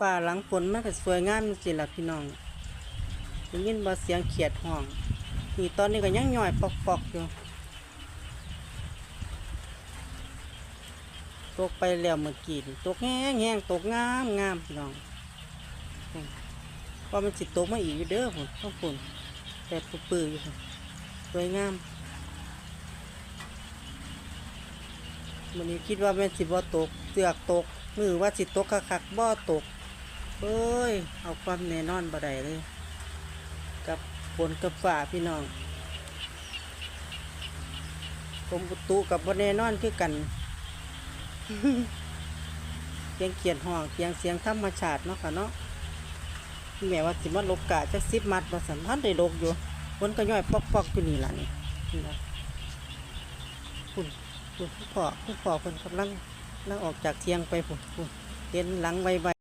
ป่าหลังฝนมันก็สวยงามจริงๆล่ะพี่น้องได้ยินบ่เสียงเขียดห้องนี่ตอนนี้ก็ยังหย่อยปอกๆอยู่ตกไปแล้วเมื่อกี้นี่ตกแห้งๆตกงามงามพี่น้องว่ามันสิตกมาอีกอยู่เด้อพุ่นต้องพุ่นแต่ปื้อๆอยู่สวยงามวันนี้คิดว่าแม่นสิบ่ตกเสือกตกมือว่าสิตกคักๆบ่ตก เอ้ย เอาความแน่นอนบ่ได้เลย กับฝนกับฝ่าพี่น้องกรมอุตุกับบ่แน่นอนคือกันเสียงเขียนห้องเสียงเสียงธรรมชาติเนาะค่ะเนาะแม่ว่าสิมาลบกาจักสิบมัดบ่สันพันได้ลกอยู่ฝนก็ย่อยปอกๆอยู่นี่ล่ะนี่นี่ล่ะคุณคุณพ่อคุณพ่อเพิ่นกำลังกำลังออกจากเทียงไปพุ่นพุ่นเห็นหลังไวๆ